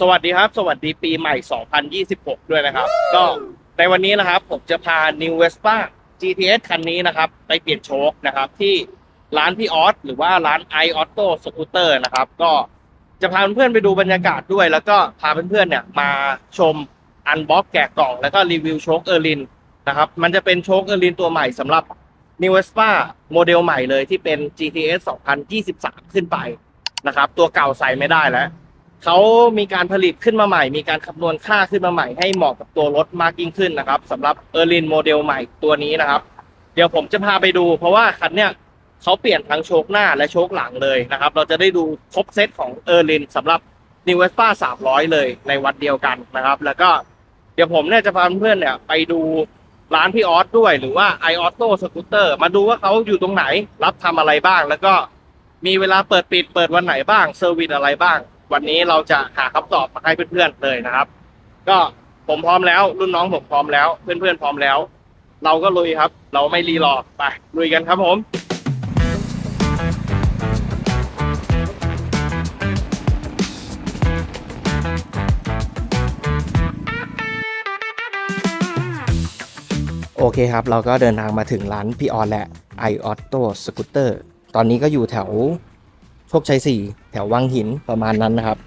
สวัสดีครับ สวัสดีปีใหม่ 2026 ด้วยนะครับ ก็ในวันนี้นะครับ ผมจะพา New Vespa GTS คันนี้นะครับ ไปเปลี่ยนโชคนะครับ ที่ร้านพี่ออสหรือว่าร้าน i Auto Scooter นะครับ ก็จะพาเพื่อนๆไปดูบรรยากาศด้วย แล้วก็พาเพื่อนๆเนี่ยมาชมอันบ็อกแกะกล่อง แล้วก็รีวิวโชคเออร์ลินนะครับ มันจะเป็นโชคเออร์ลินตัวใหม่สำหรับ New Vespa โมเดลใหม่เลยที่เป็น GTS 2023 ขึ้นไปนะครับ ตัวเก่าใส่ไม่ได้แล้ว เขามีการผลิตขึ้นมาใหม่ มีการคำนวณค่าขึ้นมาใหม่ให้เหมาะกับตัวรถมากยิ่งขึ้นนะครับสำหรับเออร์ลินโมเดลใหม่ตัวนี้นะครับ เดี๋ยวผมจะพาไปดู เพราะว่าคันเนี้ยเขาเปลี่ยนทั้งโชคหน้าและโชคหลังเลยนะครับ เราจะได้ดูครบเซตของเออร์ลินสำหรับ n e w e s p a 300 เลยในวันเดียวกันนะครับ แล้วก็เดี๋ยวผมเนี่ยจะพาเพื่อนเนี่ยไปดูร้านพี่ออสด้วยหรือว่า i Auto Scooter มาดูว่าเขาอยู่ตรงไหนรับทำอะไรบ้าง แล้วก็มีเวลาเปิดปิดเปิดวันไหนบ้างเซอร์วิสอะไรบ้าง วันนี้เราจะหาคำตอบมาให้เพื่อนๆเลยนะครับ ก็ผมพร้อมแล้วรุ่นน้องผมพร้อมแล้ว เพื่อนๆพร้อมแล้ว เราก็ลุยครับ เราไม่รีรอไปลุยกันครับผมโอเคครับ เราก็เดินทางมาถึงร้านพี่ออนและ i Auto Scooter ตอนนี้ก็อยู่แถวโชคชัย4 แถววังหินประมาณนั้นนะครับ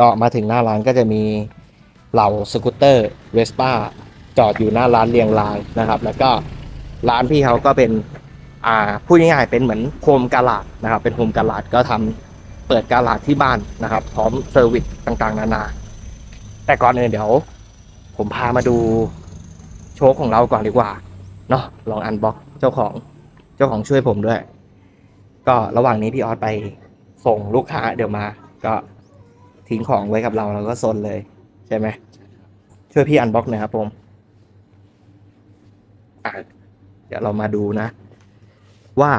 ก็มาถึงหน้าร้านก็จะมีเหล่าสกูตเตอร์เวสป้าจอดอยู่หน้าร้านเรียงรายนะครับ แล้วก็ร้านพี่เขาก็เป็นอ่าพูดง่ายๆเป็นเหมือนโฮมกาลาดนะครับ เป็นโฮมกาลาดก็ทำเปิดกาลาดที่บ้านนะครับ พร้อมเซอร์วิสต่างๆ นานา แต่ก่อนอื่นเดี๋ยว ผมพามาดูโชคของเราก่อนดีกว่าเนาะลองอันบ็อกเจ้าของเจ้าของช่วยผมด้วย ก็ระหว่างนี้พี่ออสไป ส่งลูกค้าเดี๋ยวมา ก็ทิ้งของไว้กับเราเราก็ซนเลย ใช่ไหมช่วยพี่อันบ็อกหน่อยครับผมเดี๋ยวเรามาดูนะ ว่า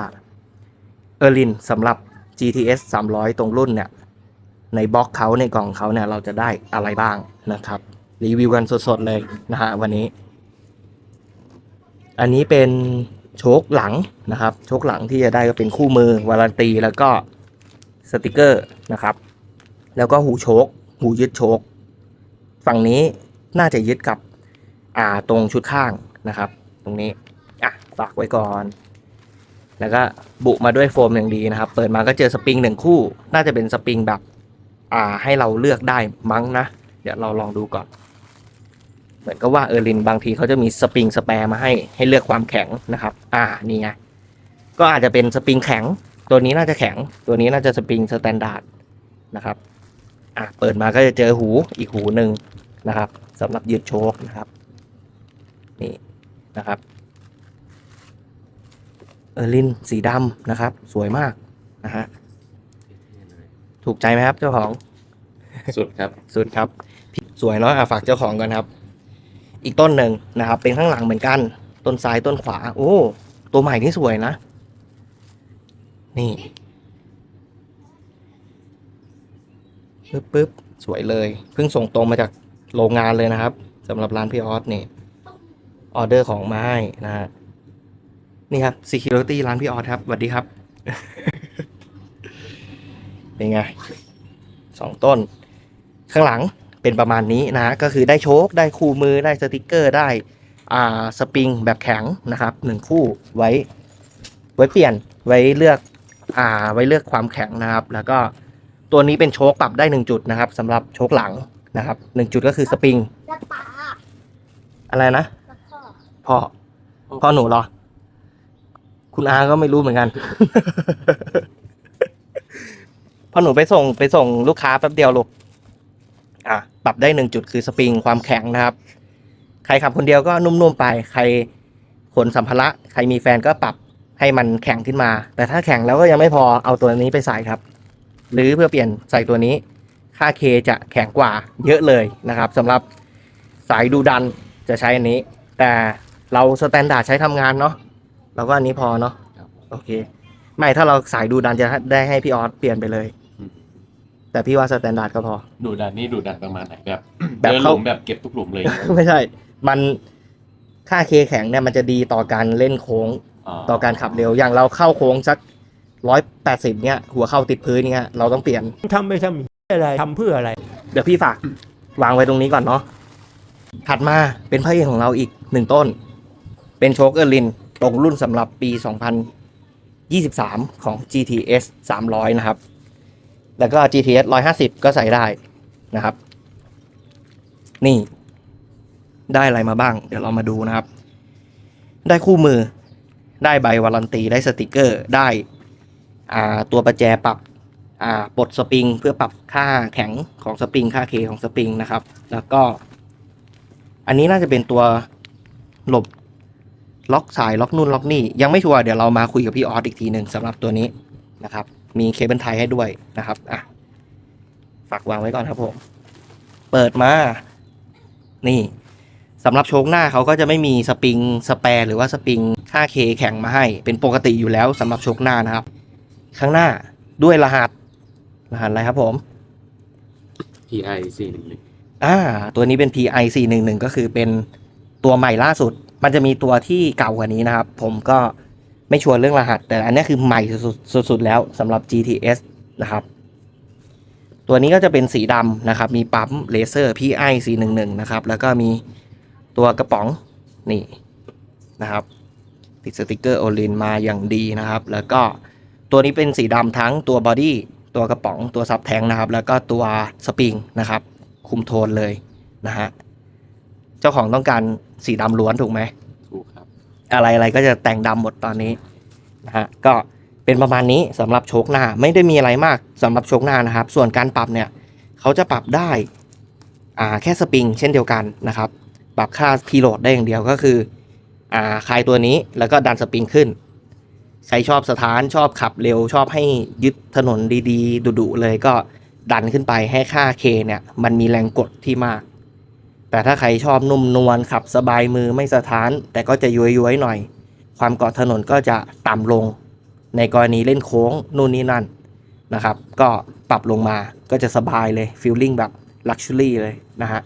เออร์ลินสำหรับ GTS 300 ตรงรุ่นเนี่ย ในบล็อกเขาในกล่องเขาเนี่ย เราจะได้อะไรบ้างนะครับ รีวิวกันสดๆเลยนะฮะวันนี้ อันนี้เป็นโชคหลังนะครับ โชคหลังที่จะได้ก็เป็นคู่มือวารันตีแล้วก็ สติกเกอร์นะครับ แล้วก็หูโชคหูยึดโชคฝั่งนี้น่าจะยึดกับอ่าตรงชุดข้างนะครับ ตรงนี้อะฝากไว้ก่อน แล้วก็บุมาด้วยโฟมอย่างดีนะครับ เปิดมาก็เจอสปริงหนึ่งคู่ น่าจะเป็นสปริงแบบอ่าให้เราเลือกได้มั้งนะ เดี๋ยวเราลองดูก่อน เหมือนกับว่าเออรินบางทีเขาจะมีสปริงสแปร์มาให้ให้เลือกความแข็งนะครับ อ่านี่ไงก็อาจจะเป็นสปริงแข็ง ตัวนี้น่าจะแข็ง ตัวนี้น่าจะสปริงสแตนดาร์ดนะครับ อะ เปิดมาก็จะเจอหูอีกหูหนึ่งนะครับสำหรับยืดโชคนะครับ นี่นะครับ เออร์ลินสีดำนะครับ สวยมากนะฮะ ถูกใจไหมครับเจ้าของ สุดครับ สุดครับ สวยเนาะอะฝากเจ้าของกันครับ อีกต้นหนึ่งนะครับ เป็นข้างหลังเหมือนกัน ต้นซ้ายต้นขวา โอ้ ตัวใหม่นี่สวยนะ นี่ปึ๊บปึ๊บสวยเลย เพิ่งส่งตรงมาจากโรงงานเลยนะครับสำหรับร้านพี่ออสนี่ออเดอร์ของมาให้นะฮะนี่ครับ Security ร้านพี่ออสครับสวัสดีครับ เป็นไงสองต้น ข้างหลังเป็นประมาณนี้นะก็คือได้โชคได้คู่มือได้สติกเกอร์ได้อ่าสปริงแบบแข็งนะครับหนึ่งคู่ไว้ ไว้เปลี่ยนไว้เลือก อ่าไว้เลือกความแข็งนะครับ แล้วก็ตัวนี้เป็นโชคปรับได้หนึ่งจุดนะครับสำหรับโชคหลังนะครับหนึ่งจุดก็คือสปริงแล้วป๋าอะไรนะแล้วพ่อพ่อพ่อหนูเหรอ คุณอาก็ไม่รู้เหมือนกันพ่อหนูไปส่งไปส่งลูกค้าแป๊บเดียวลูกอะปรับได้หนึ่งจุดคือสปริงความแข็งนะครับ ใครขับคนเดียวก็นุ่มๆไป ใครขนสัมภาระใครมีแฟนก็ปรับ ให้มันแข็งขึ้นมา แต่ถ้าแข็งแล้วก็ยังไม่พอเอาตัวนี้ไปใส่ครับ หรือเพื่อเปลี่ยนใส่ตัวนี้ ค่าเคจะแข็งกว่าเยอะเลยนะครับสำหรับสายดูดันจะใช้อันนี้ แต่เราสแตนดาร์ดใช้ทำงานเนาะเราก็อันนี้พอเนาะครับโอเค ไม่ถ้าเราสายดูดันจะได้ให้พี่ออสเปลี่ยนไปเลยอืมแต่พี่ว่าสแตนดาร์ดก็พอ ดูดันนี่ดูดันประมาณไหนแบบแบบเดินหเข้า ลุมแบบเก็บทุกหลุมเลย ไม่ใช่ มันค่าเคแข็งเนี่ยมันจะดีต่อการเล่นโค้ง ต่อการขับเร็วอย่างเราเข้าโค้งสักร้อยแปดสิบเนี่ยหัวเข้าติดพื้นเนี่ยเราต้องเปลี่ยนทำไม่ทำอะไรทำเพื่ออะไร เดี๋ยวพี่ฝากวางไว้ตรงนี้ก่อนเนาะถัดมาเป็นพระเอกของเราอีกหนึ่งต้น เป็นโชคเออร์ลินตรงรุ่นสำหรับปี 2023 ของ GTS 300 นะครับ แล้วก็ GTS 150 ก็ใส่ได้นะครับ นี่ ได้อะไรมาบ้าง เดี๋ยวเรามาดูนะครับ ได้คู่มือ ได้ใบวารันตีได้สติกเกอร์ได้ตัวประแจปรับปลดสปริงเพื่อปรับค่าแข็งของสปริงค่าเคของสปริงนะครับ แล้วก็ อันนี้น่าจะเป็นตัวหลบล็อกสายล็อกนู่นล็อกนี่ ยังไม่ชัวร์เดี๋ยวเรามาคุยกับพี่ออสอีกทีหนึ่งสำหรับตัวนี้นะครับ มีเคเบิลไทยให้ด้วยนะครับอะฝากวางไว้ก่อนครับผม เปิดมา นี่ สำหรับโชคหน้าเขาก็จะไม่มีสปริงสแปร์หรือว่าสปริงค่าเคแข็งมาให้ เป็นปกติอยู่แล้วสำหรับโชคหน้านะครับ ข้างหน้าด้วยรหัส รหัสอะไรครับผม PI สี่หนึ่งหนึ่งอ่า ตัวนี้เป็น PI 411ก็คือเป็นตัวใหม่ล่าสุด มันจะมีตัวที่เก่ากว่านี้นะครับ ผมก็ไม่ชัวร์เรื่องรหัส แต่อันนี้คือใหม่สุดๆสุดๆแล้วสำหรับ GTS นะครับ ตัวนี้ก็จะเป็นสีดำนะครับ มีปั๊มเลเซอร์ PI 411นะครับ แล้วก็มี ตัวกระป๋องนี่นะครับ ติดสติกเกอร์โอลินมาอย่างดีนะครับ แล้วก็ตัวนี้เป็นสีดำทั้งตัวบอดี้ตัวกระป๋องตัวซับแทงนะครับ แล้วก็ตัวสปริงนะครับ คุมโทนเลยนะฮะเจ้าของต้องการสีดำล้วนถูกไหมถูกครับ อะไรอะไรก็จะแต่งดำหมดตอนนี้นะฮะก็เป็นประมาณนี้สำหรับโชคหน้าไม่ได้มีอะไรมากสำหรับโชคหน้านะครับ ส่วนการปรับเนี่ยเขาจะปรับได้อ่าแค่สปริงเช่นเดียวกันนะครับ ปรับค่าพีโหลดได้อย่างเดียวก็คืออ่าคลายตัวนี้แล้วก็ดันสปริงขึ้น ใครชอบสถานชอบขับเร็วชอบให้ยึดถนนดีๆดุๆเลยก็ดันขึ้นไปให้ค่าเคเนี่ยมันมีแรงกดที่มาก แต่ถ้าใครชอบนุ่มนวลขับสบายมือไม่สถาน แต่ก็จะย้วยๆหน่อย ความเกาะถนนก็จะต่ำลง ในกรณีเล่นโค้งนู่นนี่นั่นนะครับ ก็ปรับลงมาก็จะสบายเลยฟีลลิ่งแบบลักชัวรี่เลยนะฮะ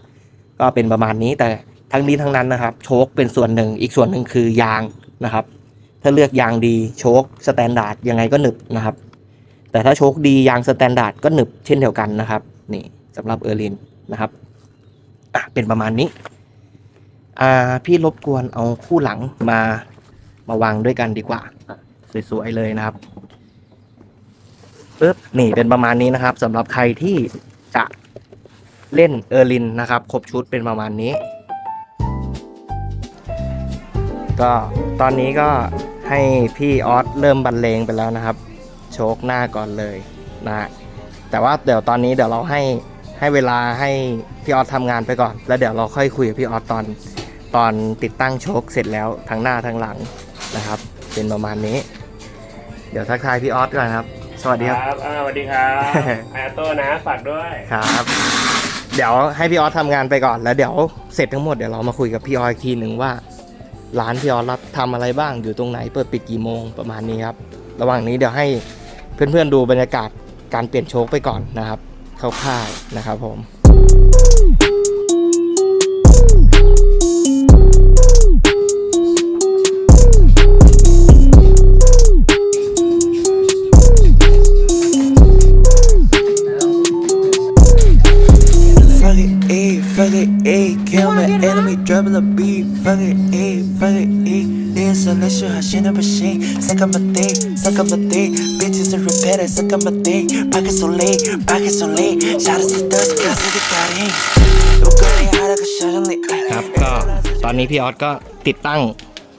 ก็เป็นประมาณนี้แต่ ทั้งนี้ทั้งนั้นนะครับ โชคเป็นส่วนหนึ่งอีกส่วนหนึ่งคือยางนะครับ ถ้าเลือกยางดีโชคสแตนดาร์ดยังไงก็หนึบนะครับ แต่ถ้าโชคดียางสแตนดาร์ดก็หนึบเช่นเดียวกันนะครับนี่สำหรับเออร์ลินนะครับเป็นประมาณนี้อ่าพี่รบกวนเอาคู่หลังมามาวางด้วยกันดีกว่า สวยๆเลยนะครับปึ๊บนี่เป็นประมาณนี้นะครับสำหรับใครที่จะเล่นเออร์ลินนะครับ ครบชุดเป็นประมาณนี้ ก็ตอนนี้ก็ให้พี่ออสเริ่มบรรเลงไปแล้วนะครับ โชคหน้าก่อนเลยนะฮะแต่ว่าเดี๋ยวตอนนี้เดี๋ยวเราให้ให้เวลาให้พี่ออสทำงานไปก่อน แล้วเดี๋ยวเราค่อยคุยกับพี่ออสตอนตอนติดตั้งโชคเสร็จแล้วทั้งหน้าทั้งหลังนะครับ เป็นประมาณนี้ เดี๋ยวทักทายพี่ออสก่อนครับ สวัสดีครับครับอ่าสวัสดีครับไอโต้นะฝากด้วย ครับ เดี๋ยวให้พี่ออสทำงานไปก่อนแล้วเดี๋ยวเสร็จทั้งหมดเดี๋ยวเรามาคุยกับพี่ออสอีกทีหนึ่งว่า ร้านพี่ออสรับทำอะไรบ้างอยู่ตรงไหนเปิดปิดกี่โมงประมาณนี้ครับ ระหว่างนี้เดี๋ยวให้เพื่อนๆดูบรรยากาศการเปลี่ยนโชคไปก่อนนะครับคร่าวๆนะครับผม ครับก็ตอนนี้พี่ออสก็ติดตั้ง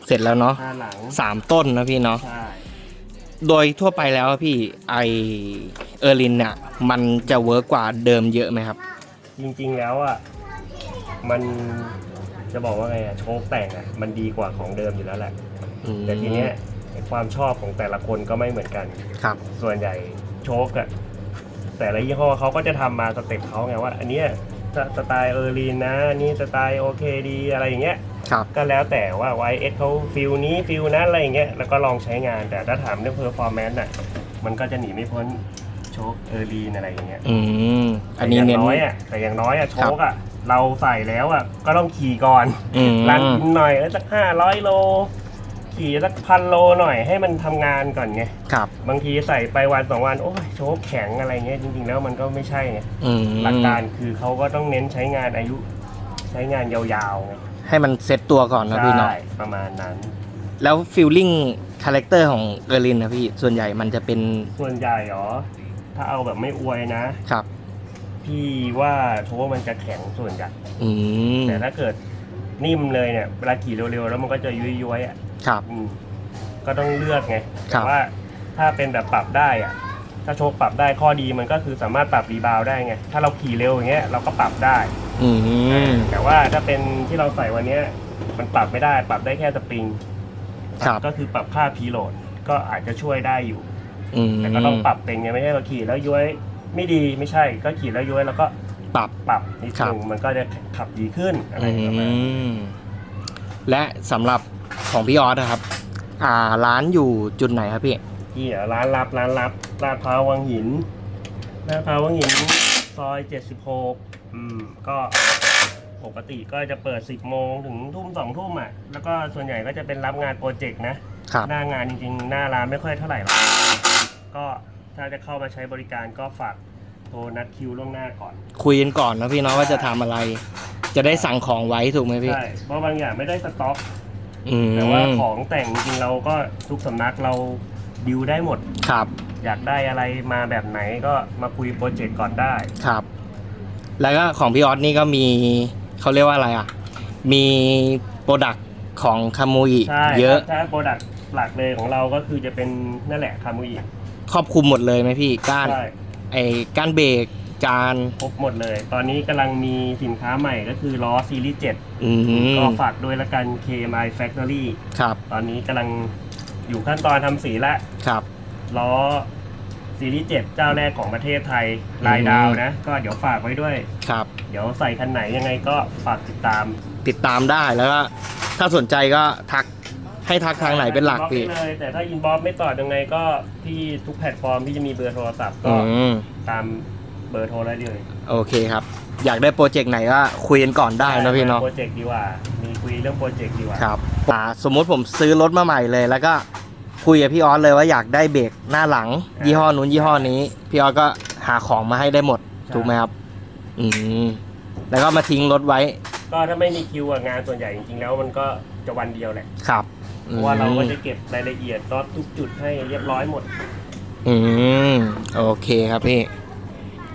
เสร็จแล้วเนาะหน้าหลังสามต้นนะพี่เนาะใช่โดยทั่วไปแล้วพี่ไอเออร์ลินเนี่ยมันจะเวิร์กกว่าเดิมเยอะไหมครับ จริงๆแล้วอะมันจะบอกว่าไงอะโชคแต่งอะมันดีกว่าของเดิมอยู่แล้วแหละอืมแต่ทีเนี้ยไอ้ความชอบของแต่ละคนก็ไม่เหมือนกันครับ ส่วนใหญ่โชคอะ แต่ละยี่ห้อเขาก็จะทำมาสเต็ปเขาไงว่า อันเนี้ยสสไตล์เออร์ลีนนะอันนี่สไตล์โอเคดีอะไรอย่างเงี้ยครับก็แล้วแต่ว่า YS เขาฟิลนี้ฟิลนั้นอะไรอย่างเงี้ยแล้วก็ลองใช้งานแต่ถ้าถามเรื่องเพอร์ฟอร์แมนซ์อะมันก็จะหนีไม่พ้นโชคเออร์ลีนอะไรอย่างเงี้ยอืมอันนี้แต่เน้ย่านงน้อยอะแต่อย่างน้อยอะโชคอะเราใส่แล้วอะก็ต้องขี่ก่อนอืมรันอินหน่อยเออสักห้าร้อยโล ขี่สักพันโลหน่อยให้มันทำงานก่อนไง ครับ บางทีใส่ไปวันสองวัน โอ้ยโชคแข็งอะไรเงี้ยจริงๆแล้วมันก็ไม่ใช่ไงอืมหลักการคือเขาก็ต้องเน้นใช้งานอายุใช้งานยาวๆไงให้มันเซ็ตตัวก่อนนะพี่เนาะ ใช่ประมาณนั้น แล้วฟิลลิ่งคาแรคเตอร์ของเออร์ลินนะพี่ ส่วนใหญ่มันจะเป็นส่วนใหญ่หรอ ถ้าเอาแบบไม่อวยนะ ครับ พี่ว่าโชคมันจะแข็งส่วนใหญ่ อืมแต่ถ้าเกิดนิ่มเลยเนี่ยเวลาขี่เร็วๆ แล้วมันก็จะยุยๆอะ ครับ อืมก็ต้องเลือกไงครัแต่บ ว่าถ้าเป็นแบบปรับได้อะถ้าโชคปรับได้ข้อดีมันก็คือสามารถปรับรีบาวด์ได้ไง ถ้าเราขี่เร็วอย่างเงี้ยเราก็ปรับได้ อืม แต่ว่าถ้าเป็นที่เราใส่วันเนี้ยมันปรับไม่ได้ ปรับได้แค่สปริงครับ ก็คือปรับค่าพีโหลดก็อาจจะช่วยได้อยู่ อืมแต่ก็ต้องปรับเป็นไงไม่ใช่เราขี่แล้วย้วยไม่ดีไม่ใช่ก็ขี่แล้วย้วยแล้วก็ปรับ ปรับนิดครันึบ งมันก็จะขับดีขึ้นอะไรอืประมาณนั้นมและสำหรับ ของพี่ออสนะครับ อ่าร้านอยู่จุดไหนครับพี่ที่ร้านลับร้านลับลาดพร้าววังหินลาดพร้าววังหินซอย76อืมก็ปกติก็จะเปิด10โมงถึงทุ่มสองทุ่มอะแล้วก็ส่วนใหญ่ก็จะเป็นรับงานโปรเจกต์นะ ครับหน้างานจริงๆ หน้าร้านไม่ค่อยเท่าไหร่หรอกก็ถ้าจะเข้ามาใช้บริการก็ฝากโทรนัดคิวล่วงหน้าก่อน คุยกันก่อนนะพี่เนาะว่าจะทำอะไร จะได้สั่งของไว้ถูกไหมพี่ ใช่ เพราะบางอย่างไม่ได้สต็อก อืมแต่ว่าของแต่งจริงๆเราก็ทุกสำนักเราดิวได้หมด ครับ อยากได้อะไรมาแบบไหนก็มาคุยโปรเจกต์ก่อนได้ ครับ แล้วก็ของพี่ออสนี่ก็มีเขาเรียกว่าอะไรอะ มีโปรดักของคามูอิใช่เยอะถ้าโปรดักต์หลักเลยของเราก็คือจะเป็นนั่นแหละคามุอิครอบคลุมหมดเลยไหมพี่ก้านใช่ไอ้ก้านเบรก จาน ครบหมดเลย ตอนนี้กำลังมีสินค้าใหม่ก็คือล้อซีรีส์อื7มก็ฝากด้วยละกัน KMI Factory ครับตอนนี้กำลังอยู่ขั้นตอนทำสีละ ครับ ล้อซีรีส์7เจ้าแรกของประเทศไทยลายดาวนะ ก็เดี๋ยวฝากไว้ด้วย ครับ เดี๋ยวใส่คันไหนยังไงก็ฝากติดตามติดตามได้แล้วก็ถ้าสนใจก็ทักให้ทักทางไหนเป็นหลักอิพี่นบ็อกซ์ได้เลยแต่ถ้าอินบ็อกซ์ไม่ตอบยังไงก็ที่ทุกแพลตฟอร์มที่จะมีเบอร์โทรศัพท์ก็อืม ตามเบอร์โทรได้เลยโอเคครับ อยากได้โปรเจกต์ไหนก็คุยกันก่อนได้นะพี่เนาะโปรเจกต์ดีกว่า มีคุยเรื่องโปรเจกต์ดีกว่าครับอ่าสมมุติผมซื้อรถมาใหม่เลย แล้วก็คุยกับพี่ออสเลยว่าอยากได้เบรกหน้าหลัง ยี่ห้อนู้นยี่ห้อนี้ พี่ออสก็หาของมาให้ได้หมดถูกไหมครับ อืมแล้วก็มาทิ้งรถไว้ ก็ถ้าไม่มีคิวอะงานส่วนใหญ่จริงๆแล้วมันก็จะวันเดียวแหละครับเพราะว่าเราก็จะเก็บรายละเอียดก็ทุกจุดให้เรียบร้อยหมด อืมโอเคครับพี่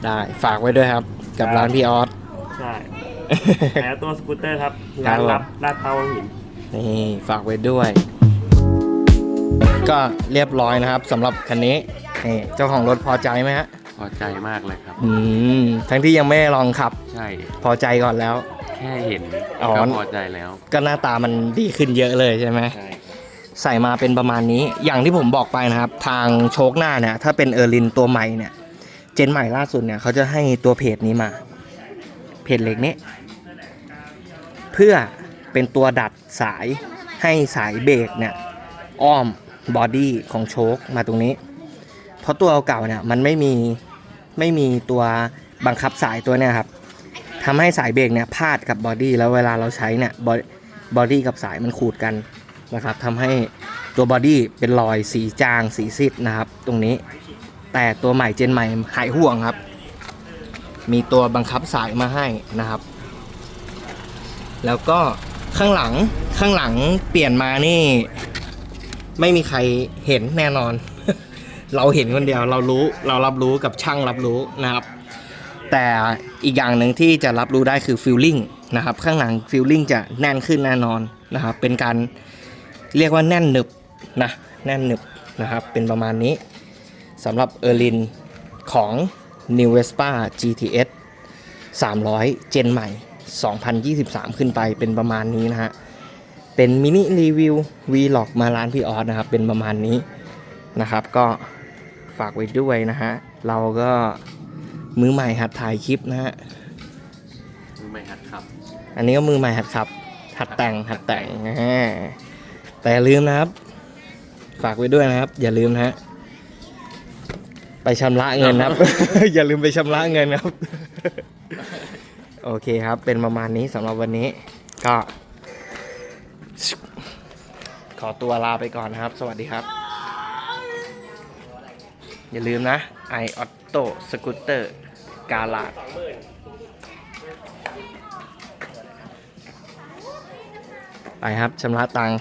ได้ฝากไว้ด้วยครับกับครับร้านพี่ออส ใช่แล้วตัวสกูตเตอร์ครับครัร้าบนรับลาดพร้าววังหินนี่ฝากไว้ด้วย ก็เรียบร้อยนะครับสำหรับคันนี้นี่เจ้าของรถพอใจไหมฮะพอใจมากเลยครับ อืมทั้งที่ยังไม่ได้ลองขับ ใช่ พอใจก่อนแล้ว แค่เห็นอ๋อ ก็พอใจแล้ว ก็หน้าตามันดีขึ้นเยอะเลยใช่ไหมใช่ครับใส่มาเป็นประมาณนี้ อย่างที่ผมบอกไปนะครับ ทางโชคหน้าเนี่ยถ้าเป็นเออร์ลินตัวใหม่เนี่ยเจนใหม่ล่าสุดเนี่ยเขาจะให้ตัวเพจนี้มา เพจเหล็กนี้ เพื่อเป็นตัวดัดสายให้สายเบรกเนี่ยอ้อมบอดี้ของโชคมาตรงนี้ เพราะตัวเก่าเนี่ยมันไม่มีไม่มีตัวบังคับสายตัวเนี่ยครับทำให้สายเบรกเนี่ยพาดกับบอดี้แล้วเวลาเราใช้เนี่ยบอดี้กับสายมันขูดกันนะครับทำให้ตัวบอดี้เป็นรอยสีจางสีซีดนะครับ ตรงนี้ แต่ตัวใหม่เจนใหม่หายห่วงครับ มีตัวบังคับสายมาให้นะครับ แล้วก็ข้างหลังข้างหลังเปลี่ยนมานี่ ไม่มีใครเห็นแน่นอน เราเห็นคนเดียวเรารู้เรารับรู้กับช่างรับรู้นะครับ แต่อีกอย่างหนึ่งที่จะรับรู้ได้คือฟิลลิ่งนะครับ ข้างหลังฟิลลิ่งจะแน่นขึ้นแน่นอนนะครับ เป็นการเรียกว่าแน่นหนึบนะแน่นหนึบนะครับ เป็นประมาณนี้ สำหรับเออร์ลินของ New Vespa GTS 300 เจนใหม่ 2023 ขึ้นไปเป็นประมาณนี้นะฮะ เป็นมินิรีวิว Vlog มาร้านพี่ออสนะครับ เป็นประมาณนี้นะครับ ก็ฝากไว้ด้วยนะฮะ เราก็มือใหม่หัดถ่ายคลิปนะฮะ มือไม่หัดขับ อันนี้ก็มือใหม่หัดขับ หัดแต่งหัดแต่งอ่าแต่อย่าลืมนะครับ ฝากไว้ด้วยนะครับ อย่าลืมนะฮะ ไปชำระเงินครับ อย่าลืมไปชำระเงินครับ โอเคครับ เป็นประมาณนี้สำหรับวันนี้ ก็ ขอตัวลาไปก่อนนะครับ สวัสดีครับ อย่าลืมนะไอออตโต้สกูตเตอร์กาลาดไปครับชำระตังค์